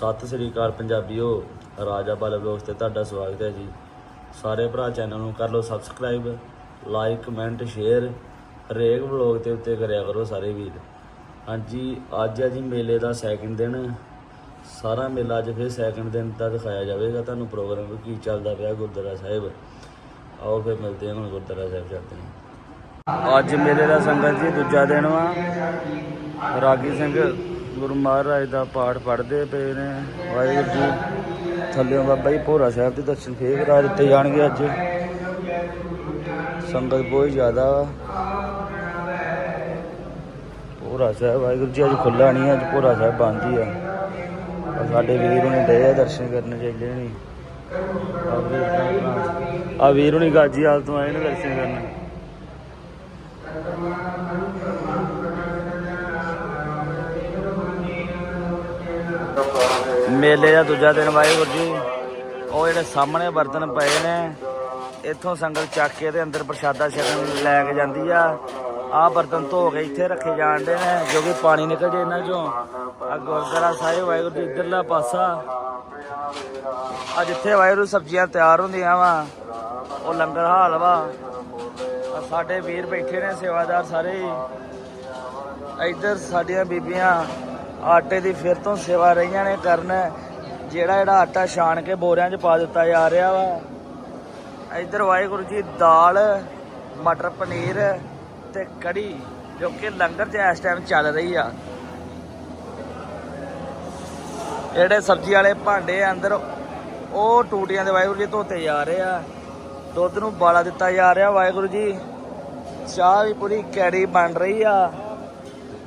ਸਤਿ ਸ੍ਰੀ ਅਕਾਲ ਪੰਜਾਬੀਓ, ਰਾਜਾ ਬਾਲ ਬਲੌਗਸ ਤੇ ਤੁਹਾਡਾ ਸਵਾਗਤ ਹੈ ਜੀ। ਸਾਰੇ ਭਰਾ ਚੈਨਲ ਨੂੰ ਕਰ ਲਓ ਸਬਸਕ੍ਰਾਈਬ, ਲਾਈਕ, ਕਮੈਂਟ, ਸ਼ੇਅਰ, ਹਰੇਕ ਬਲੌਗ ਤੇ ਉੱਤੇ ਕਰਿਆ ਕਰੋ ਸਾਰੇ ਵੀਰ। ਹਾਂਜੀ, ਅੱਜ ਹੈ ਜੀ ਮੇਲੇ ਦਾ ਸੈਕਿੰਡ ਦਿਨ। ਸਾਰਾ ਮੇਲਾ ਅੱਜ ਫਿਰ ਸੈਕਿੰਡ ਦਿਨ ਦਾ ਦਿਖਾਇਆ ਜਾਵੇਗਾ ਤੁਹਾਨੂੰ ਪ੍ਰੋਗਰਾਮ ਕੀ ਚੱਲਦਾ ਪਿਆ ਗੁਰਦੁਆਰਾ ਸਾਹਿਬ। ਆਓ ਫਿਰ ਮਿਲਦੇ ਹਾਂ ਹੁਣ ਗੁਰਦੁਆਰਾ ਸਾਹਿਬ ਜਾਂਦੇ ਹਾਂ। ਅੱਜ ਮੇਲੇ ਦਾ ਸੰਗਤ ਜੀ ਦੂਜਾ ਦਿਨ ਵਾ। ਰਾਗੀ ਸਿੰਘ ਗੁਰੂ ਮਹਾਰਾਜ ਦਾ ਪਾਠ ਪੜ੍ਹਦੇ ਪਏ ਨੇ। ਵਾਹਿਗੁਰੂ ਜੀ ਥੱਲੇ ਬਾਬਾ ਜੀ ਭੋਰਾ ਸਾਹਿਬ ਦੇ ਦਰਸ਼ਨ ਫੇਰ ਕਰਾ ਦਿੱਤੇ ਜਾਣਗੇ ਅੱਜ। ਸੰਗਤ ਬਹੁਤ ਜ਼ਿਆਦਾ। ਵਾ ਭੋਰਾ ਸਾਹਿਬ, ਵਾਹਿਗੁਰੂ ਜੀ, ਅੱਜ ਖੁੱਲਾ ਨਹੀਂ ਅੱਜ ਭੋਰਾ ਸਾਹਿਬ ਬੰਦ ਹੀ ਆ। ਸਾਡੇ ਵੀਰ ਹੁਣੇ ਡੇ ਆ ਦਰਸ਼ਨ ਕਰਨ ਚਾਹੀਦੇ ਨਹੀਂ। ਆ ਵੀਰ ਹੁਣੀ ਗਾਜੀ ਹਾਲ ਤੋਂ ਆਏ ਨੇ ਦਰਸ਼ਨ ਕਰਨ। ਮੇਲੇ ਦਾ ਦੂਜਾ ਦਿਨ ਵਾਹਿਗੁਰੂ ਜੀ। ਉਹ ਜਿਹੜੇ ਸਾਹਮਣੇ ਬਰਤਨ ਪਏ ਨੇ, ਇੱਥੋਂ ਸੰਗਤ ਚੱਕ ਕੇ ਤੇ ਅੰਦਰ ਪ੍ਰਸ਼ਾਦਾ ਛਕਣ ਲੈ ਕੇ ਜਾਂਦੀ ਆ। ਆਹ ਬਰਤਨ ਧੋ ਕੇ ਇੱਥੇ ਰੱਖੇ ਜਾਂਦੇ ਨੇ, ਜੋ ਕਿ ਪਾਣੀ ਨਿਕਲ ਜੇ ਇਹਨਾਂ ਚੋਂ। ਆ ਗੁਰਦੁਆਰਾ ਸਾਹਿਬ ਵਾਹਿਗੁਰੂ ਜੀ ਇੱਧਰਲਾ ਪਾਸਾ। ਆ ਜਿੱਥੇ ਵਾਹਿਗੁਰੂ ਸਬਜ਼ੀਆਂ ਤਿਆਰ ਹੁੰਦੀਆਂ ਵਾ। ਉਹ ਲੰਗਰ ਹਾਲ ਵਾ। ਆ ਸਾਡੇ ਵੀਰ ਬੈਠੇ ਨੇ ਸੇਵਾਦਾਰ ਸਾਰੇ। ਹੀ ਇੱਧਰ ਸਾਡੀਆਂ ਬੀਬੀਆਂ ਆਟੇ ਦੀ ਫਿਰ ਤੋਂ ਸੇਵਾ ਰਹੀਆਂ ਨੇ ਕਰਨ। ਜਿਹੜਾ ਜਿਹੜਾ ਆਟਾ ਛਾਣ ਕੇ ਬੋਰਿਆਂ 'ਚ ਪਾ ਦਿੱਤਾ ਜਾ ਰਿਹਾ ਵਾ। ਇੱਧਰ ਵਾਹਿਗੁਰੂ ਜੀ, ਦਾਲ, ਮਟਰ ਪਨੀਰ ਤੇ ਕੜੀ, ਜੋ ਕਿ ਲੰਗਰ 'ਚ ਇਸ ਟਾਈਮ ਚੱਲ ਰਹੀ ਆ। ਜਿਹੜੇ ਸਬਜ਼ੀ ਵਾਲੇ ਭਾਂਡੇ ਆ ਅੰਦਰ, ਉਹ ਟੂਟੀਆਂ ਦੇ ਵਾਹਿਗੁਰੂ ਜੀ ਧੋਤੇ ਜਾ ਰਹੇ ਆ। ਦੁੱਧ ਨੂੰ ਬਾਲਾ ਦਿੱਤਾ ਜਾ ਰਿਹਾ ਵਾਹਿਗੁਰੂ ਜੀ। ਚਾਹ ਵੀ ਪੂਰੀ ਕੈੜੀ ਬਣ ਰਹੀ ਆ।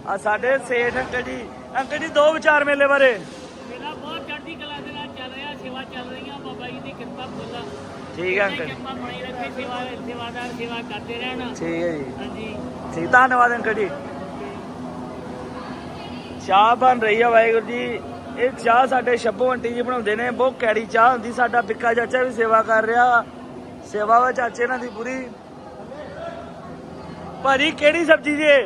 ਆ ਸਾਡੇ ਸੇਠ ਅੰਕਲ ਜੀ ਅੰਕਲ ਜੀ ਦੋ ਵਿਚਾਰ ਮੇਲੇ ਬਾਰੇ। ਮੇਲਾ ਬਹੁਤ ਚੜ੍ਹਦੀ ਕਲਾ ਦੇ ਨਾਲ ਚੱਲ ਰਿਹਾ ਸੇਵਾ ਚੱਲ ਰਹੀਆਂ ਬਾਬਾ ਜੀ ਦੀ ਕਿਰਪਾ ਫੁੱਲ ਠੀਕ ਹੈ ਅੰਕਲ ਕਿਰਪਾ ਬਣਾਈ ਰੱਖੇ ਸੇਵਾ ਸੇਵਾਦਾਰ ਸੇਵਾ ਕਰਦੇ ਰਹਿਣ। ਠੀਕ ਹੈ ਜੀ। ਹਾਂਜੀ। ਠੀਕ ਧੰਨਵਾਦ ਅੰਕਲ ਜੀ। ਚਾਹ ਬਣ ਰਹੀ ਆ ਵਾਹਿਗੁਰੂ ਜੀ। ਇਹ ਚਾਹ ਸਾਡੇ ਸ਼ੱਭੂ ਆਂਟੀ ਜੀ ਬਣਾਉਂਦੇ ਨੇ ਬਹੁਤ ਕੈੜੀ ਚਾਹ ਹੁੰਦੀ ਸਾਡਾ ਪਿੱਕਾ ਚਾਚਾ ਵੀ ਸੇਵਾ ਕਰ ਰਿਹਾ। ਸੇਵਾ ਵਾ ਚਾਚੇ ਨਾਲ ਦੀ ਪੂਰੀ। ਭਾਜੀ ਕਿਹੜੀ ਸਬਜ਼ੀ ਜੀ?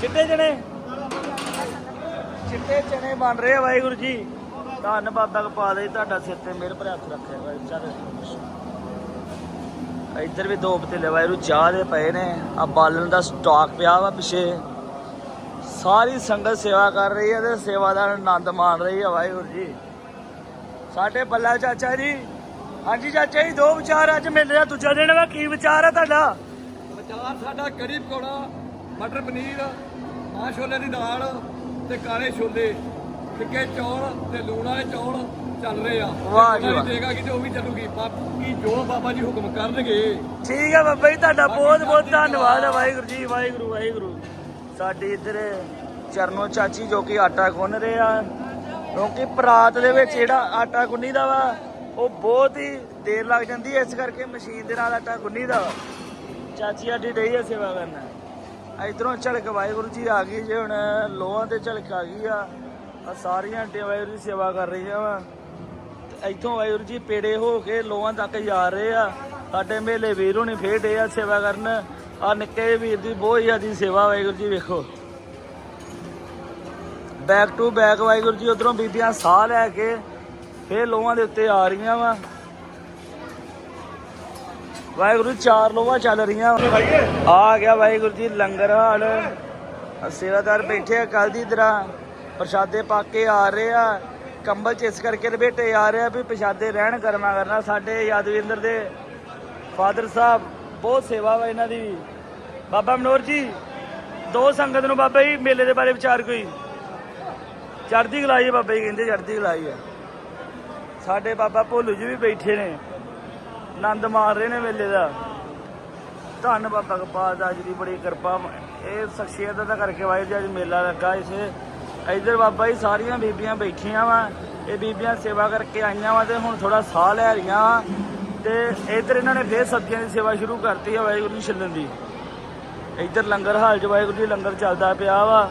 ਚਿੱਟੇ ਚਣੇ ਚਿੱਟੇ ਚਣੇ ਬਣ ਰਹੇ ਆ ਵਾਹਿਗੁਰੂ ਜੀ। ਧੰਨ ਬਾਬਾ ਕਪਾਲ ਜੀ ਤੁਹਾਡਾ ਸਿਰ ਤੇ ਮੇਰੇ ਪਰ ਹੱਥ ਰੱਖਿਆ ਵਾਹਿਗੁਰੂ ਚੱਲ ਇੱਧਰ ਵੀ ਦੋ ਪਤੀਲੇ ਵਾਹਿਗੁਰੂ, ਚਾਹ ਦੇ ਪਏ ਨੇ। ਆ ਬਾਲਣ ਦਾ ਸਟਾਕ ਪਿਆ ਵਾ ਪਿਛੇ। ਸਾਰੀ ਸੰਗਤ ਸੇਵਾ ਕਰ ਰਹੀ ਹੈ ਤੇ ਸੇਵਾਦਾਰ ਆਨੰਦ ਮਾਣ ਰਹੀ ਹੈ ਵਾਹਿਗੁਰੂ ਜੀ। ਸਾਡੇ ਬੱਲਾ ਚਾਚਾ ਜੀ। ਹਾਂਜੀ ਚਾਚਾ ਜੀ, ਦੋ ਵਿਚਾਰ ਅੱਜ ਮਿਲ ਰਿਹਾ ਦੂਜਾ ਦਿਨ ਵਾ, ਕੀ ਵਿਚਾਰ ਹੈ ਤੁਹਾਡਾ? ਵਿਚਾਰ ਸਾਡਾ ਕੜੀ ਪਕੌੜਾ ਮਟਰ ਪਨੀਰ ਮਾਂ ਛੋਲੇ ਦੀ ਦਾਲ ਤੇ ਕਾਲੇ ਛੋਲੇ ਫਿੱਕੇ ਚੌਲ ਤੇ ਲੂਣ ਵਾਲੇ ਚੌਲ ਚੱਲ ਰਹੇ ਆ। ਵਾਹ ਜੀ ਵਾਹ। ਦੇਗਾ ਕਿ ਜੋ ਵੀ ਚੱਲੂਗੀ। ਬਾਕੀ ਜੋ ਬਾਬਾ ਜੀ ਹੁਕਮ ਕਰਨਗੇ। ਠੀਕ ਹੈ ਬਾਬਾ ਜੀ ਤੁਹਾਡਾ ਬਹੁਤ ਬਹੁਤ ਧੰਨਵਾਦ ਹੈ ਵਾਹਿਗੁਰੂ ਜੀ ਵਾਹਿਗੁਰੂ ਵਾਹਿਗੁਰੂ। ਸਾਡੀ ਇੱਧਰ ਚਰਨੋ ਚਾਚੀ ਜੋ ਕਿ ਆਟਾ ਗੁੰਨ ਰਹੇ ਆ। ਕਿਉਂਕਿ ਪਰਾਤ ਦੇ ਵਿੱਚ ਜਿਹੜਾ ਆਟਾ ਗੁੰਨੀ ਦਾ ਵਾ ਉਹ ਬਹੁਤ ਹੀ ਦੇਰ ਲੱਗ ਜਾਂਦੀ ਹੈ ਇਸ ਕਰਕੇ ਮਸ਼ੀਨ ਦੇ ਨਾਲ ਆਟਾ ਗੁੰਨੀ ਦਾ ਵਾ। ਚਾਚੀ ਸਾਡੀ ਡਈ ਹੈ ਸੇਵਾ ਕਰਨਾ। ਇਧਰੋਂ ਝਲਕ ਵਾਹਿਗੁਰੂ ਜੀ ਆ ਗਈ ਜੇ ਹੁਣ ਲੋਹਾਂ ਤੇ ਝਲਕ ਆ ਗਈ ਆ ਆ ਸਾਰੀਆਂ ਆਂਟੀਆਂ ਵਾਹਿਗੁਰੂ ਦੀ ਸੇਵਾ ਕਰ ਰਹੀਆਂ ਵਾ। ਇੱਥੋਂ ਵਾਹਿਗੁਰੂ ਜੀ ਪੇੜੇ ਹੋ ਕੇ ਲੋਹਾਂ ਤੱਕ ਜਾ ਰਹੇ ਆ। ਸਾਡੇ ਮੇਲੇ ਵੀਰ ਹੋਣੀ ਫੇਰ ਡੇ ਆ ਸੇਵਾ ਕਰਨ। ਆ ਨਿੱਕੇ ਜਿਹੇ ਵੀਰ ਦੀ ਬਹੁਤ ਜ਼ਿਆਦੀ ਸੇਵਾ ਵਾਹਿਗੁਰੂ ਜੀ ਵੇਖੋ। Back to back Waheguru ji, ਉਧਰੋਂ ਬੀਬੀਆਂ ਸਾਹ ਲੈ ਕੇ ਫੇਰ ਲੋਹਾਂ ਦੇ ਉੱਤੇ ਆ ਰਹੀਆਂ ਵਾ। ਵਾਹਿਗੁਰੂ ਚਾਰ ਲੋਹਾਂ ਚੱਲ ਰਹੀਆਂ। ਆ ਗਿਆ ਵਾਹਿਗੁਰੂ ਜੀ, ਲੰਗਰ ਹਾਲ। ਸੇਵਾਦਾਰ ਬੈਠੇ ਆ ਕੱਲ ਦੀ ਤਰ੍ਹਾਂ। ਪ੍ਰਸ਼ਾਦੇ ਪਾ ਕੇ ਆ ਰਹੇ ਆ। ਕੰਬਲ ਚ ਇਸ ਕਰਕੇ ਲਪੇਟੇ ਆ ਰਹੇ ਆ ਵੀ ਪ੍ਰਸ਼ਾਦੇ ਰਹਿਣ ਕਰਮਾ ਕਰਨਾ। ਸਾਡੇ ਯਾਦਵਿੰਦਰ ਦੇ ਫਾਦਰ ਸਾਹਿਬ, ਬਹੁਤ ਸੇਵਾ ਵਾ ਇਹਨਾਂ ਦੀ। ਵੀ ਬਾਬਾ ਮਨੋਰ ਜੀ, ਦੋ ਸੰਗਤ ਨੂੰ ਬਾਬਾ ਜੀ, ਮੇਲੇ ਦੇ ਬਾਰੇ ਵਿਚਾਰ ਕੋਈ? ਚੜ੍ਹਦੀ ਕਲਾਈ ਹੈ ਬਾਬਾ ਜੀ, ਕਹਿੰਦੇ ਚੜ੍ਹਦੀ ਕਲਾਈ ਹੈ ਸਾਡੇ ਬਾਬਾ ਭੋਲੂ ਜੀ ਵੀ ਬੈਠੇ ਨੇ। ਆਨੰਦ ਮਾਣ ਰਹੇ ਨੇ ਮੇਲੇ ਦਾ। ਧੰਨ ਬਾਬਾ ਗੋਪਾਲ ਦਾਸ ਜੀ ਦੀ ਬੜੀ ਕਿਰਪਾ। ਇਹ ਸ਼ਖਸੀਅਤ ਦਾ ਕਰਕੇ ਵਾਹਿਗੁਰੂ ਜੀ ਅੱਜ ਮੇਲਾ ਲੱਗਾ। ਇਸੇ ਇਧਰ ਬਾਬਾ ਜੀ ਸਾਰੀਆਂ ਬੀਬੀਆਂ ਬੈਠੀਆਂ ਵਾ। ਇਹ ਬੀਬੀਆਂ ਸੇਵਾ ਕਰਕੇ ਆਈਆਂ ਵਾ ਤੇ ਹੁਣ ਥੋੜਾ ਸਾਹ ਲੈ ਰਹੀਆਂ ਵਾ। ਤੇ ਇਧਰ ਇਹਨਾਂ ਨੇ ਫੇਰ ਸਬਜ਼ੀਆਂ ਦੀ ਸੇਵਾ ਸ਼ੁਰੂ ਕਰਤੀ ਹੈ ਵਾਹਿਗੁਰੂ ਜੀ ਛੱਲਣ ਦੀ। ਇਧਰ ਲੰਗਰ ਹਾਲ 'ਚ ਵਾਹਿਗੁਰੂ ਜੀ ਲੰਗਰ ਚੱਲਦਾ ਪਿਆ ਵਾ।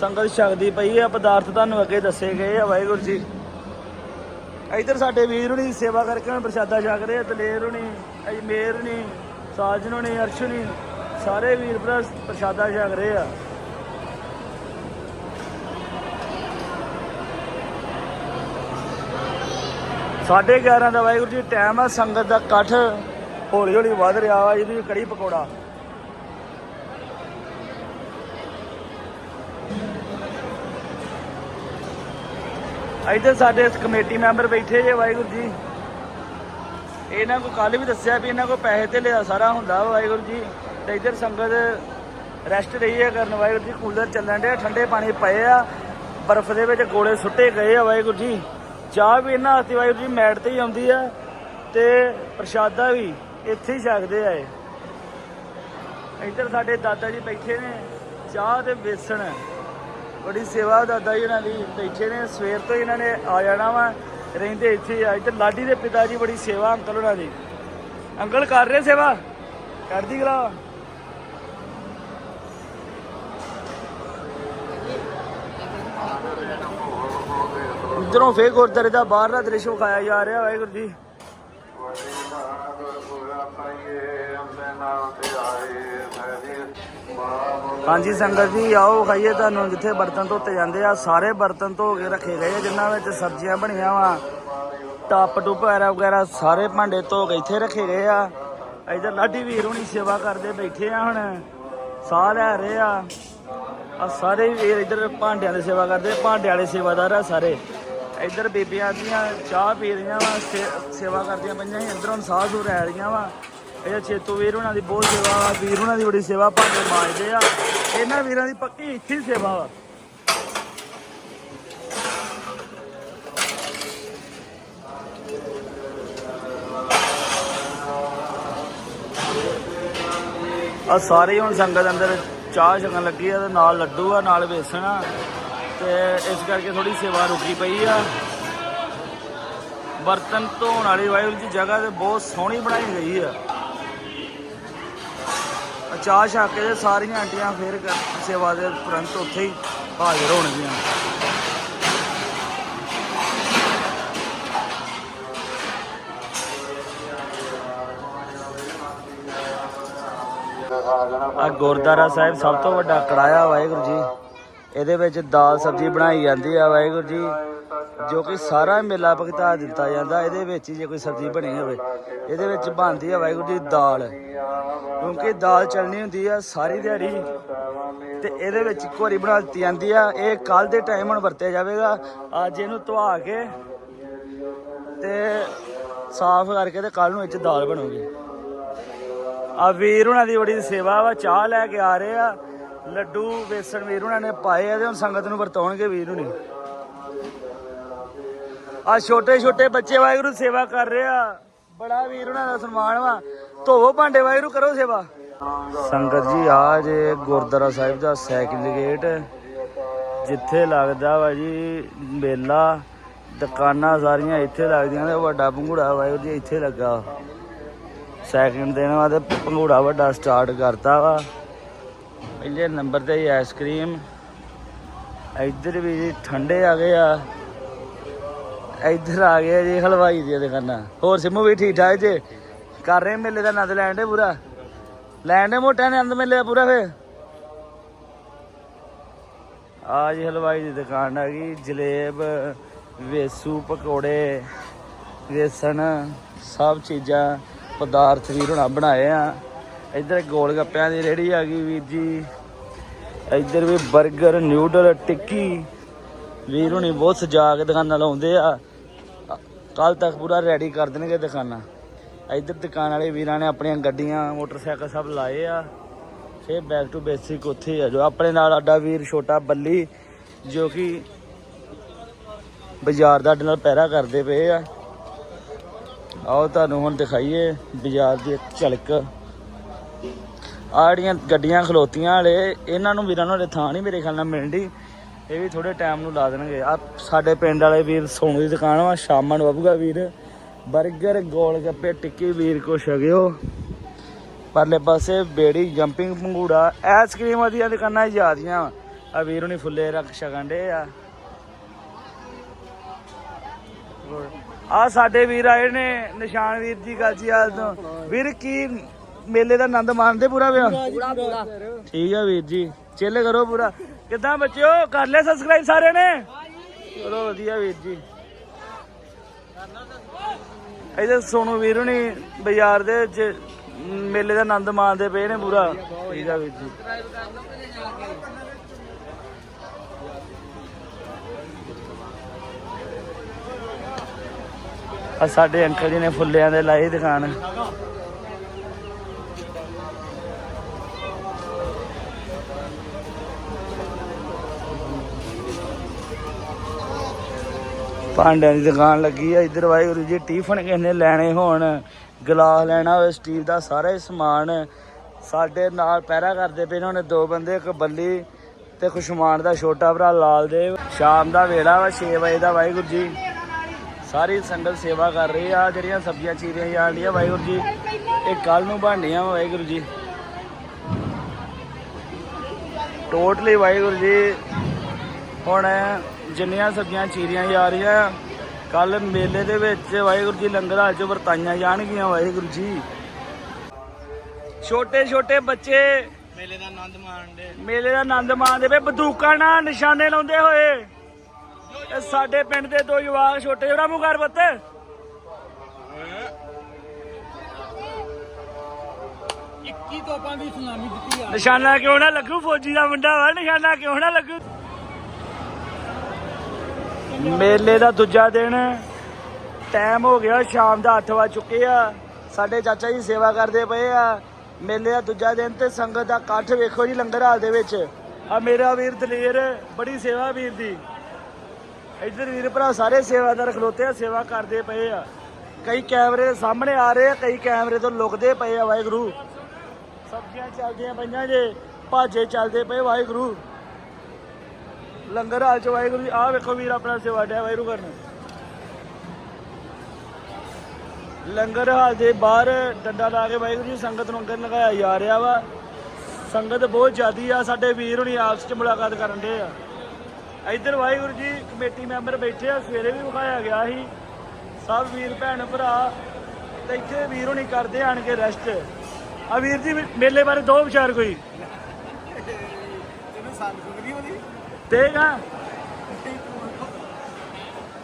ਸੰਗਤ ਛਕਦੀ ਪਈ ਆ। ਪਦਾਰਥ ਤੁਹਾਨੂੰ ਅੱਗੇ ਦੱਸੇ ਗਏ ਆ ਵਾਹਿਗੁਰੂ ਜੀ। ਇਧਰ ਸਾਡੇ ਵੀਰ ਹੁਣੀ ਸੇਵਾ ਕਰਕੇ ਪ੍ਰਸ਼ਾਦਾ ਛਕ ਰਹੇ ਆ, ਦਲੇਰ ਹੁਣੀ ਅਜਮੇਰ ਹੁਣੀ, ਸਾਜਨ ਹੁਣੀ, ਅਰਸ਼ ਹੁਣੀ, ਸਾਰੇ ਵੀਰ ਭਰਾ ਪ੍ਰਸ਼ਾਦਾ ਛਕ ਰਹੇ ਆ। ਸਾਡੇ 11 ਦਾ ਵਾਹਿਗੁਰੂ ਜੀ ਟਾਈਮ ਆ, ਸੰਗਤ ਦਾ ਇਕੱਠ ਹੌਲੀ ਹੌਲੀ ਵੱਧ ਰਿਹਾ ਵਾ ਜਿਹਦੀ ਕੜੀ ਪਕੌੜਾ। ਇੱਧਰ ਸਾਡੇ ਕਮੇਟੀ ਮੈਂਬਰ ਬੈਠੇ ਜੇ, ਵਾਹਿਗੁਰੂ ਜੀ। ਇਹਨਾਂ ਕੋ ਕੱਲ ਵੀ ਦੱਸਿਆ ਵੀ ਇਹਨਾਂ ਕੋ ਪੈਸੇ ਤੇ ਲਿਆ ਸਾਰਾ ਹੁੰਦਾ ਵਾਹਿਗੁਰੂ ਜੀ। ਤੇ ਇੱਧਰ ਸੰਗਤ ਰੈਸਟ ਰਹੀ ਹੈ ਕਰਨ, ਵਾਹਿਗੁਰੂ ਜੀ। ਕੂਲਰ ਚੱਲਣ ਡਿਆ, ਠੰਡੇ ਪਾਣੀ ਪਏ ਆ। ਬਰਫ਼ ਦੇ ਵਿੱਚ ਗੋਲੇ ਸੁੱਟੇ ਗਏ ਆ, ਵਾਹਿਗੁਰੂ ਜੀ। ਚਾਹ ਵੀ ਇਹਨਾਂ ਹੱਥੀ ਵਾਹਿਗੁਰੂ ਜੀ, ਮੈਟ ਤੇ ਹੀ ਆਉਂਦੀ ਆ। ਤੇ ਪ੍ਰਸ਼ਾਦਾ ਵੀ ਇੱਥੇ ਹੀ ਛਕਦੇ ਆ ਇਹ। ਇੱਧਰ ਸਾਡੇ ਦਾਦਾ ਜੀ ਬੈਠੇ ਨੇ, ਚਾਹ ਤੇ ਬੇਸਣ। ਬੜੀ ਸੇਵਾ ਦਾਦਾ ਜੀ ਇਹਨਾਂ ਦੀ। ਬੈਠੇ ਨੇ ਸਵੇਰ ਤੋਂ ਹੀ ਇਹਨਾਂ ਨੇ ਆ ਜਾਣਾ ਵਾ। ਰਹਿੰਦੇ ਇੱਥੇ ਆ। ਇੱਧਰ ਲਾਡੀ ਦੇ ਪਿਤਾ ਜੀ ਬੜੀ ਸੇਵਾ, ਅੰਕਲ ਉਹਨਾਂ ਦੀ। ਅੰਕਲ, ਕਰ ਰਹੇ ਸੇਵਾ? ਕਰਦੀ ਗਲਾ ਇਧਰੋਂ ਫੇਰ ਗੁਰਦਾਰੇ ਦਾ ਬਾਹਰਲਾ ਦ੍ਰਿਸ਼ ਵਿਖਾਇਆ ਜਾ ਰਿਹਾ, ਵਾਹਿਗੁਰੂ ਜੀ। ਹਾਂਜੀ ਸੰਗਤ ਜੀ, ਆਓ ਖਾਈਏ ਤੁਹਾਨੂੰ ਜਿੱਥੇ ਬਰਤਨ ਧੋਤੇ ਜਾਂਦੇ ਆ। ਸਾਰੇ ਬਰਤਨ ਧੋ ਕੇ ਰੱਖੇ ਗਏ ਆ, ਜਿਨ੍ਹਾਂ ਵਿੱਚ ਸਬਜ਼ੀਆਂ ਬਣੀਆਂ ਵਾ। ਟੱਪ ਟੁੱਪ ਵਗੈਰਾ ਵਗੈਰਾ ਸਾਰੇ ਭਾਂਡੇ ਧੋ ਕੇ ਇੱਥੇ ਰੱਖੇ ਗਏ ਆ। ਇਧਰ ਲਾਡੀ ਵੀਰ ਹੁਣੀ ਸੇਵਾ ਕਰਦੇ ਬੈਠੇ ਆ ਹੁਣ। ਸਾਹ ਲੈ ਰਹੇ ਆ। ਆ ਸਾਰੇ ਵੀਰ ਇਧਰ ਭਾਂਡਿਆਂ ਦੀ ਸੇਵਾ ਕਰਦੇ, ਭਾਂਡਿਆਂ ਵਾਲੇ ਸੇਵਾਦਾਰ ਆ ਸਾਰੇ। ਇੱਧਰ ਬੀਬੀਆਂ ਦੀਆਂ ਚਾਹ ਪੀ ਰਹੀਆਂ ਵਾ ਸੇਵਾ ਕਰਦੀਆਂ ਪਈਆਂ ਸੀ ਸਾਹ ਸੂ ਰਹਿ ਰਹੀਆਂ ਵਾ। ਇਹ ਛੇਤੂ ਵੀਰ ਉਹਨਾਂ ਦੀ ਬਹੁਤ ਸੇਵਾ ਵਾ, ਵੀਰ ਉਹਨਾਂ ਦੀ ਬੜੀ ਸੇਵਾ, ਭਾਂਡੇ ਮਾਂਜਦੇ ਆ। ਇਹਨਾਂ ਵੀਰਾਂ ਦੀ ਪੱਕੀ ਇੱਥੇ ਸੇਵਾ ਵਾ। ਆ ਸਾਰੇ ਹੀ ਹੁਣ ਸੰਗਤ ਅੰਦਰ ਚਾਹ ਛਕਣ ਲੱਗੀ ਆ ਤੇ ਨਾਲ ਲੱਡੂ ਆ, ਨਾਲ ਬੇਸਣ ਆ। ਤੇ ਇਸ ਕਰਕੇ ਥੋੜੀ ਸੇਵਾ ਰੁਕੀ ਪਈ ਆ। ਬਰਤਨ ਧੋਣ ਵਾਲੀ ਵਾਹਿਗੁਰੂ ਜੀ ਜਗ੍ਹਾ ਤੇ ਬਹੁਤ ਸੋਹਣੀ ਬਣਾਈ ਗਈ ਆ। ਚਾਹ ਛਕ ਕੇ ਸਾਰੀਆਂ ਆਂਟੀਆਂ ਫੇਰ ਸੇਵਾ ਦੇ ਤੁਰੰਤ ਉੱਥੇ ਹੀ ਹਾਜ਼ਰ ਹੋਣਗੀਆਂ। ਆ ਗੁਰਦੁਆਰਾ ਸਾਹਿਬ ਸਭ ਤੋਂ ਵੱਡਾ ਕੜਾਇਆ ਵਾਹਿਗੁਰੂ ਜੀ। ਇਹਦੇ ਵਿੱਚ ਦਾਲ ਸਬਜ਼ੀ ਬਣਾਈ ਜਾਂਦੀ ਆ ਵਾਹਿਗੁਰੂ ਜੀ, ਜੋ ਕਿ ਸਾਰਾ ਮੇਲਾ ਭਗਤਾ ਦਿੱਤਾ ਜਾਂਦਾ, ਇਹਦੇ ਵਿੱਚ ਜੇ ਕੋਈ ਸਬਜ਼ੀ ਬਣੀ ਹੋਵੇ, ਇਹਦੇ ਵਿੱਚ ਬਣਦੀ ਆ ਵਾਹਿਗੁਰੂ ਜੀ ਦਾਲ। ਕਿਉਂਕਿ ਦਾਲ ਚਲਣੀ ਹੁੰਦੀ ਆ ਸਾਰੀ ਦਿਹਾੜੀ, ਤੇ ਇਹਦੇ ਵਿੱਚ ਇੱਕ ਵਾਰੀ ਬਣਾ ਦਿੱਤੀ ਜਾਂਦੀ ਆ, ਇਹ ਕੱਲ ਦੇ ਟਾਈਮ ਹੁਣ ਵਰਤਿਆ ਜਾਵੇਗਾ, ਅੱਜ ਇਹਨੂੰ ਧਵਾ ਕੇ ਤੇ ਸਾਫ਼ ਕਰਕੇ ਤੇ ਕੱਲ ਨੂੰ ਇਹ ਚ ਦਾਲ ਬਣੂਗੀ। ਆ ਵੀਰ ਉਹਨਾਂ ਦੀ ਬੜੀ ਸੇਵਾ ਵਾ, ਚਾਹ ਲੈ ਕੇ ਆ ਰਹੇ ਆ। ਲੱਡੂ ਵੇਸਣ ਵੀਰ ਉਹਨਾਂ ਨੇ ਪਾਏ ਆ ਤੇ ਹੁਣ ਸੰਗਤ ਨੂੰ ਵਰਤਾਉਣਗੇ ਵੀਰ ਹੁਣੀ। ਆ ਛੋਟੇ ਛੋਟੇ ਬੱਚੇ ਵਾਹਿਗੁਰੂ ਸੇਵਾ ਕਰ ਰਹੇ ਆ। ਬੜਾ ਵੀਰ ਉਹਨਾਂ ਦਾ ਸਨਮਾਨ ਵਾ। ਧੋਵੋ ਭਾਂਡੇ ਵਾਹਿਗੁਰੂ, ਕਰੋ ਸੇਵਾ। ਸੰਗਤ ਜੀ, ਆ ਜੇ ਗੁਰਦੁਆਰਾ ਸਾਹਿਬ ਦਾ ਸਾਈਕਲ ਗੇਟ ਜਿੱਥੇ ਲੱਗਦਾ ਵਾ ਜੀ ਮੇਲਾ, ਦੁਕਾਨਾਂ ਸਾਰੀਆਂ ਇੱਥੇ ਲੱਗਦੀਆਂ ਤੇ ਵੱਡਾ ਪੰਘੂੜਾ ਵਾਹਿਗੁਰੂ ਜੀ ਇੱਥੇ ਲੱਗਾ। ਸੈਕਿੰਡ ਦਿਨ ਬਾਅਦ ਪੰਘੂੜਾ ਵੱਡਾ ਸਟਾਰਟ ਕਰਤਾ ਵਾ। ਪਹਿਲੇ ਨੰਬਰ ਤੇ ਹੀ ਆਈਸਕ੍ਰੀਮ। ਇੱਧਰ ਵੀ ਜੀ ਠੰਡੇ ਆ ਗਏ ਆ। ਇੱਧਰ ਆ ਗਏ ਜੀ ਹਲਵਾਈ ਦੀਆਂ ਦੁਕਾਨਾਂ। ਹੋਰ ਸਿਮੂ ਵੀ ਠੀਕ ਠਾਕ ਜੇ? ਕਰ ਰਹੇ ਮੇਲੇ ਦਾ ਆਨੰਦ, ਲੈਣ ਦੇ ਪੂਰਾ? ਲੈਣ ਦੇ ਮੋਟਿਆਂ ਨੇ ਆਨੰਦ ਮੇਲੇ ਦਾ ਪੂਰਾ ਫੇ ਆ ਜੀ ਹਲਵਾਈ ਦੀ ਦੁਕਾਨ ਆ ਗਈ, ਜਲੇਬ, ਵੇਸੂ ਪਕੌੜੇ, ਵੇਸਣ, ਸਭ ਚੀਜ਼ਾਂ, ਪਦਾਰਥ ਵੀ ਹੁਣ ਬਣਾਏ ਆ। ਇੱਧਰ ਗੋਲ ਗੱਪਿਆਂ ਦੀ ਰੇੜੀ ਆ ਗਈ ਵੀਰ ਜੀ। ਇੱਧਰ ਵੀ 버ਗਰ ਨਿਊਡਲ ਟਿੱਕੀ। ਵੀਰ ਹੁਣੀ ਬਹੁਤ ਸਜਾ ਕੇ ਦੁਕਾਨਾਂ ਲਾਉਂਦੇ ਆ। ਕੱਲ ਤੱਕ ਪੂਰਾ ਰੈਡੀ ਕਰ ਦੇਣਗੇ ਦੁਕਾਨਾਂ। ਇੱਧਰ ਦੁਕਾਨ ਵਾਲੇ ਵੀਰਾਂ ਨੇ ਆਪਣੀਆਂ ਗੱਡੀਆਂ, ਮੋਟਰਸਾਈਕਲ ਸਭ ਲਾਏ ਆ। ਫੇਰ ਬੈਕ ਟੂ ਬੇਸਿਕ ਉੱਥੇ ਹੀ ਆ ਜੋ। ਆਪਣੇ ਨਾਲ ਆਡਾ ਵੀਰ ਛੋਟਾ ਬੱਲੀ, ਜੋ ਕਿ ਬਾਜ਼ਾਰ ਦਾ ਅੱਡੇ ਨਾਲ ਪਹਿਰਾ ਕਰਦੇ ਪਏ ਆ। ਆਓ ਤੁਹਾਨੂੰ ਹੁਣ ਦਿਖਾਈਏ ਬਾਜ਼ਾਰ ਦੀ ਇੱਕ ਝਲਕ। ਆਹ ਜਿਹੜੀਆਂ ਗੱਡੀਆਂ ਖਲੋਤੀਆਂ ਵਾਲੇ, ਇਹਨਾਂ ਨੂੰ ਵੀਰਾਂ ਨੂੰ ਹਲੇ ਥਾਂ ਨਹੀਂ ਮੇਰੇ ਖਿਆਲ ਨਾਲ ਮਿਲਣੀ ਇਹ ਵੀ ਥੋੜੇ ਟਾਈਮ ਨੂੰ ਲਾ ਦੇਣਗੇ। ਆ ਸਾਡੇ ਪਿੰਡ ਵਾਲੇ ਵੀਰ ਸੋਨੂ ਦੀ ਦੁਕਾਨ ਵਾ, ਸ਼ਾਮਾਂ ਨੂੰ ਆਊਗਾ ਵੀਰ। 버ਗਰ ਗੋਲ ਗੱਪੇ, ਟਿੱਕੀ, ਵੀਰ ਕੋ ਛਕਿਓ ਪਰਲੇ ਪਾਸੇ ਬੇੜੀ ਜੰਪਿੰਗ ਪੰਗੂੜਾ ਆਈਸਕ੍ਰੀਮ ਦੀਆਂ ਦੁਕਾਨਾਂ ਜਿਆਦੀਆਂ ਆ। ਵੀਰ ਹੁਣੀ ਫੁੱਲੇ ਰੱਖ ਛਕਣ ਦੇ ਆ। ਆ ਸਾਡੇ ਵੀਰ ਆਏ ਨੇ, ਨਿਸ਼ਾਨ ਵੀਰ ਜੀ ਗੱਲ ਗਾਜੀਵਾਲ ਤੋਂ। ਵੀਰ ਕੀ ਮੇਲੇ ਦਾ ਆਨੰਦ ਮਾਣਦੇ ਪੂਰਾ ਵਿਆਹ? ਪੂਰਾ ਪੂਰਾ ਠੀਕ ਆ ਵੀਰ ਜੀ ਚਿੱਲ ਕਰੋ ਪੂਰਾ। ਕਿੱਦਾਂ ਬੱਚਿਓ ਕਰ ਲਿਆ ਸਬਸਕ੍ਰਾਈਬ ਸਾਰਿਆਂ ਨੇ? ਚਲੋ ਵਧੀਆ ਵੀਰ ਜੀ। ਇਹਦੇ ਸੋਨੂ ਵੀਰ ਹੁਣੀ ਬਾਜ਼ਾਰ ਦੇ ਵਿੱਚ ਮੇਲੇ ਦਾ ਆਨੰਦ ਮਾਣਦੇ ਪਏ ਨੇ ਪੂਰਾ। ਠੀਕ ਆ ਵੀਰ ਜੀ। ਆ ਸਾਡੇ ਅੰਕਲ ਜੀ ਨੇ ਫੁੱਲਿਆਂ ਦੇ ਲਾਈ ਦੁਕਾਨ ਭਾਂਡਿਆਂ ਦੀ ਦੁਕਾਨ ਲੱਗੀ ਆ। ਇੱਧਰ ਵਾਹਿਗੁਰੂ ਜੀ, ਟਿਫਨ ਕਿਸੇ ਲੈਣੇ ਹੋਣ? ਗਲਾਸ ਲੈਣਾ ਹੋਵੇ, ਸਟੀਲ ਦਾ ਸਾਰਾ ਸਮਾਨ। ਸਾਡੇ ਨਾਲ ਪਹਿਰਾ ਕਰਦੇ ਪਏ ਨੇ ਉਹਨੇ ਦੋ ਬੰਦੇ, ਇੱਕ ਬੱਲੀ ਤੇ ਖੁਸ਼ਮਾਨ ਦਾ ਛੋਟਾ ਭਰਾ, ਲਾਲ ਦੇਵ। ਸ਼ਾਮ ਦਾ ਵੇਲਾ ਵਾ 6 ਵਜੇ ਦਾ ਵਾਹਿਗੁਰੂ ਜੀ। ਸਾਰੀ ਸੰਗਤ ਸੇਵਾ ਕਰ ਰਹੀ ਆ। ਜਿਹੜੀਆਂ ਸਬਜ਼ੀਆਂ ਚੀਰੀਆਂ ਜਾਣ ਡੀਆਂ ਵਾਹਿਗੁਰੂ ਜੀ, ਇਹ ਕੱਲ ਨੂੰ ਬਣਨੀਆਂ ਵਾ ਵਾਹਿਗੁਰੂ ਜੀ। ਟੋਟਲੀ ਵਾਹਿਗੁਰੂ ਜੀ ਹੁਣ ਜਿੰਨੀਆਂ ਸਬਜ਼ੀਆਂ ਚੀਰੀਆਂ ਜਾ ਰਹੀਆਂ ਕੱਲ ਮੇਲੇ ਦੇ ਵਿੱਚ ਵਾਹਿਗੁਰੂ ਜੀ ਲੰਗਰਾਂ 'ਚ ਵਰਤਾਈਆਂ ਜਾਣਗੀਆਂ ਵਾਹਿਗੁਰੂ ਜੀ। ਛੋਟੇ ਛੋਟੇ ਬੱਚੇ ਮੇਲੇ ਦਾ ਆਨੰਦ ਮਾਣਦੇ ਮੇਲੇ ਦਾ ਆਨੰਦ ਮਾਣਦੇ ਪਏ ਬੰਦੂਕਾਂ ਨਾਲ ਨਿਸ਼ਾਨੇ ਲਾਉਂਦੇ ਹੋਏ ਇਹ ਸਾਡੇ ਪਿੰਡ ਦੇ ਦੋ ਜਵਾਕ ਛੋਟੇ ਜਿਹੜਾ ਮੂੰਹ ਕਰ ਬੱਤ। ਇੱਕੀ ਤੋਪਾਂ ਦੀ ਸੁਨਾਮੀ ਦਿੱਤੀ ਆ। ਨਿਸ਼ਾਨਾ ਕਿਉਂ ਨਾ ਲੱਗੂ? ਫੌਜੀ ਦਾ ਮੁੰਡਾ ਵਾ ਨਿਸ਼ਾਨਾ ਕਿਉਂ ਨਾ ਲੱਗੂ? ਮੇਲੇ ਦਾ ਦੂਜਾ ਦਿਨ। ਟਾਈਮ ਹੋ ਗਿਆ, ਸ਼ਾਮ ਦਾ 8 ਵਜ ਚੁੱਕੇ ਆ। ਸਾਡੇ ਚਾਚਾ ਜੀ ਸੇਵਾ ਕਰਦੇ ਪਏ ਆ। ਮੇਲੇ ਦਾ ਦੂਜਾ ਦਿਨ ਤੇ ਸੰਗਤ ਦਾ ਇਕੱਠ ਵੇਖੋ ਜੀ ਲੰਗਰ ਹਾਲ ਦੇ ਵਿੱਚ। ਆ ਮੇਰਾ ਵੀਰ ਦਲੇਰ, ਬੜੀ ਸੇਵਾ ਵੀਰ ਦੀ। ਇੱਧਰ ਵੀਰ ਭਰਾ ਸਾਰੇ ਸੇਵਾਦਾਰ ਖਲੋਤੇ ਆ, ਸੇਵਾ ਕਰਦੇ ਪਏ ਆ। ਕਈ ਕੈਮਰੇ ਦੇ ਸਾਹਮਣੇ ਆ ਰਹੇ ਆ, ਕਈ ਕੈਮਰੇ ਤੋਂ ਲੁਕਦੇ ਪਏ ਆ ਵਾਹਿਗੁਰੂ। ਸਬਜ਼ੀਆਂ ਚੱਲਦੀਆਂ ਪਈਆਂ ਜੇ, ਭਾਜੇ ਚੱਲਦੇ ਪਏ ਵਾਹਿਗੁਰੂ। ਲੰਗਰ ਹਾਲ ਚ ਵਾਹਿਗੁਰੂ ਜੀ, ਆਹ ਵੇਖੋ ਵੀਰ ਆਪਣਾ ਸੇਵਾ ਡਿਆ ਵਾਹਿਗੁਰੂ ਕਰਨ। ਲੰਗਰ ਹਾਲ ਦੇ ਬਾਹਰ ਡੰਡਾ ਲਾ ਕੇ ਵਾਹਿਗੁਰੂ ਜੀ, ਸੰਗਤ ਨੂੰ ਅੰਦਰ ਲਗਾਇਆ ਜਾ ਰਿਹਾ ਵਾ। ਸੰਗਤ ਬਹੁਤ ਜ਼ਿਆਦੀ ਆ, ਸਾਡੇ ਵੀਰ ਹੁਣੀ ਆਪਸ ਚ ਮੁਲਾਕਾਤ ਕਰਨ ਦੇ ਆ। ਇੱਧਰ ਵਾਹਿਗੁਰੂ ਜੀ, ਕਮੇਟੀ ਮੈਂਬਰ ਬੈਠੇ ਆ, ਸਵੇਰੇ ਵੀ ਵਿਖਾਇਆ ਗਿਆ ਸੀ। ਸਭ ਵੀਰ, ਭੈਣ, ਭਰਾ, ਤੇ ਇੱਥੇ ਵੀਰ ਹੁਣੀ ਕਰਦੇ ਆਣ ਕੇ ਰੈਸਟ। ਆ ਵੀਰ ਜੀ, ਮੇਲੇ ਬਾਰੇ ਦੋ ਵਿਚਾਰ ਕੋਈ। ਦੇਗਾ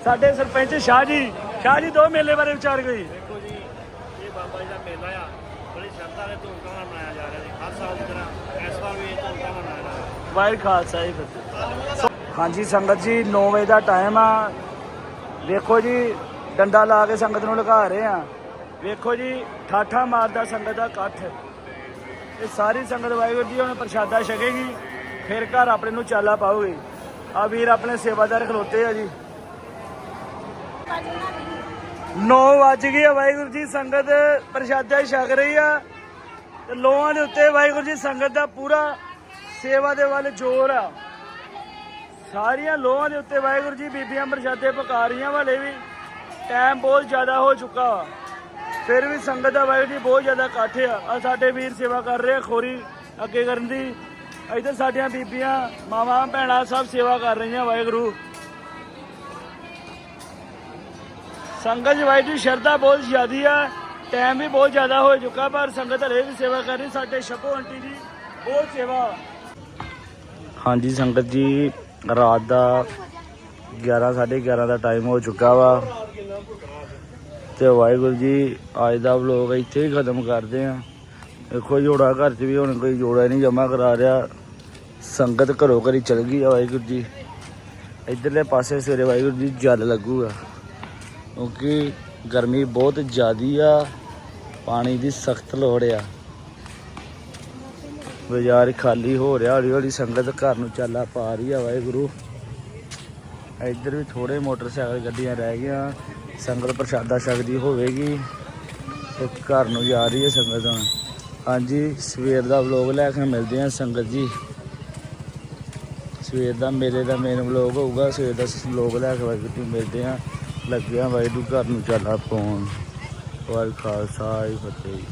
ਸਾਡੇ ਸਰਪੰਚ ਸ਼ਾਹ ਜੀ ਸ਼ਾਹ ਜੀ ਦੋ ਮੇਲੇ ਬਾਰੇ ਵਿਚਾਰ ਕੋਈ। ਦੇਖੋ ਜੀ ਇਹ ਬਾਬਾ ਜੀ ਦਾ ਮੇਲਾ ਆ। ਬੜੀ ਸ਼ਰਧਾ ਦੇ ਧੂਮਧਾਮ ਨਾਲ ਮਨਾਇਆ ਜਾ ਰਿਹਾ ਜੀ। ਹਰ ਸਾਲ ਦੀ ਤਰ੍ਹਾਂ ਇਸ ਵਾਰ ਵੀ ਇਹ ਧੂਮਧਾਮ ਨਾਲ ਮਨਾਇਆ ਜਾ ਰਿਹਾ। ਵਾਹਿਗੁਰੂ ਖਾਲਸਾ ਜੀ ਫਤਿਹ। ਹਾਂਜੀ ਸੰਗਤ ਜੀ 9 ਵਜੇ ਦਾ ਟਾਈਮ ਆ। ਵੇਖੋ ਜੀ ਡੰਡਾ ਲਾ ਕੇ ਸੰਗਤ ਨੂੰ ਲਗਾ ਰਹੇ ਆ। ਵੇਖੋ ਜੀ ਠਾਠਾ ਮਾਰਦਾ ਸੰਗਤ ਦਾ ਇਕੱਠ। ਇਹ ਸਾਰੀ ਸੰਗਤ ਵਾਹਿਗੁਰੂ ਜੀ ਹੁਣ ਪ੍ਰਸ਼ਾਦਾ ਛਕੇਗੀ। ਫਿਰ ਘਰ ਆਪਣੇ ਨੂੰ ਚਾਲਾ ਪਾਓਗੇ। ਆ ਵੀਰ ਆਪਣੇ ਸੇਵਾਦਾਰ ਖਲੋਤੇ ਆ ਜੀ। 9 ਵੱਜ ਗਈ ਆ ਵਾਹਿਗੁਰੂ ਜੀ, ਸੰਗਤ ਪ੍ਰਸ਼ਾਦਾ ਛਕ ਰਹੀ ਆ। ਤੇ ਲੋਹਾਂ ਦੇ ਉੱਤੇ ਵਾਹਿਗੁਰੂ ਜੀ, ਸੰਗਤ ਦਾ ਪੂਰਾ ਸੇਵਾ ਦੇ ਵੱਲ ਜ਼ੋਰ ਆ। ਸਾਰੀਆਂ ਲੋਹਾਂ ਦੇ ਉੱਤੇ ਵਾਹਿਗੁਰੂ ਜੀ, ਬੀਬੀਆਂ ਪ੍ਰਸ਼ਾਦੇ ਪਕਾ ਰਹੀਆਂ ਵਾਲੇ ਵੀ। ਟਾਈਮ ਬਹੁਤ ਜ਼ਿਆਦਾ ਹੋ ਚੁੱਕਾ। ਵਾ ਫਿਰ ਵੀ ਸੰਗਤ ਦਾ ਵਾਹਿਗੁਰੂ ਜੀ ਬਹੁਤ ਜ਼ਿਆਦਾ ਇਕੱਠ ਆ। ਆ ਸਾਡੇ ਵੀਰ ਸੇਵਾ ਕਰ ਰਹੇ ਆ ਖੋਰੀ ਅੱਗੇ ਕਰਨ ਦੀ। ਇੱਧਰ ਸਾਡੀਆਂ ਬੀਬੀਆਂ, ਮਾਵਾਂ, ਭੈਣਾਂ ਸਭ ਸੇਵਾ ਕਰ ਰਹੀਆਂ ਵਾਹਿਗੁਰੂ। ਸੰਗਤ ਜੀ ਵਾਹਿਗੁਰੂ ਸ਼ਰਧਾ ਬਹੁਤ ਜ਼ਿਆਦੀ ਆ ਟਾਈਮ ਵੀ ਬਹੁਤ ਜ਼ਿਆਦਾ ਹੋ ਚੁੱਕਾ, ਪਰ ਸੰਗਤ ਹਲੇ ਵੀ ਸੇਵਾ ਕਰ ਰਹੀ, ਸਾਡੇ ਸ਼ਪੋ ਆਂਟੀ ਜੀ ਬਹੁਤ ਸੇਵਾ। ਹਾਂਜੀ ਸੰਗਤ ਜੀ, ਰਾਤ ਦਾ 11 11:30 ਦਾ ਟਾਈਮ ਹੋ ਚੁੱਕਾ ਵਾ। ਤੇ ਵਾਹਿਗੁਰੂ ਜੀ, ਅੱਜ ਦਾ ਵਲੋਗ ਇੱਥੇ ਹੀ ਖਤਮ ਕਰਦੇ ਆ। ਦੇਖੋ ਜੋੜਾ ਘਰ 'ਚ ਵੀ ਹੁਣ ਕੋਈ ਜੋੜਾ ਨਹੀਂ ਜਮਾ ਕਰਾ ਰਿਹਾ। ਸੰਗਤ ਘਰੋਂ ਘਰੀ ਚਲ ਗਈ ਆ ਵਾਹਿਗੁਰੂ ਜੀ। ਇਧਰਲੇ ਪਾਸੇ ਸਵੇਰੇ ਵਾਹਿਗੁਰੂ ਜੀ ਜਲ ਲੱਗੂਗਾ। ਕਿਉਂਕਿ ਗਰਮੀ ਬਹੁਤ ਜ਼ਿਆਦੀ ਆ, ਪਾਣੀ ਦੀ ਸਖਤ ਲੋੜ ਆ। ਬਾਜ਼ਾਰ ਖਾਲੀ ਹੋ ਰਿਹਾ ਹੌਲੀ ਹੌਲੀ ਸੰਗਤ ਘਰ ਨੂੰ ਚਾਲਾ ਪਾ ਰਹੀ ਆ ਵਾਹਿਗੁਰੂ। ਇੱਧਰ ਵੀ ਥੋੜੇ ਮੋਟਰਸਾਈਕਲ ਗੱਡੀਆਂ ਰਹਿ ਗਈਆਂ, ਸੰਗਤ ਪ੍ਰਸ਼ਾਦਾ ਛਕਦੀ ਹੋਵੇਗੀ ਤੇ ਘਰ ਨੂੰ ਜਾ ਰਹੀ ਹੈ ਸੰਗਤ ਹੁਣ। ਹਾਂਜੀ, ਸਵੇਰ ਦਾ ਵਲੋਗ ਲੈ ਕੇ ਮਿਲਦੇ ਹਾਂ ਸੰਗਤ ਜੀ। ਸਵੇਰ ਦਾ ਮੇਲੇ ਦਾ ਮੇਨ ਵਲੋਗ ਹੋਊਗਾ, ਸਵੇਰ ਦਾ ਵਲੋਗ ਲੈ ਕੇ ਵਾਹਿਗੁਰੂ ਜੀ ਮਿਲਦੇ ਹਾਂ। ਲੱਗਿਆ ਵਾਹਿਗੁਰੂ ਘਰ ਨੂੰ ਚਾਲਾ ਪਾਉਣ। ਵਾਹਿ ਖਾਲਸਾ ਜੀ ਫਤਿਹ। ਜੀ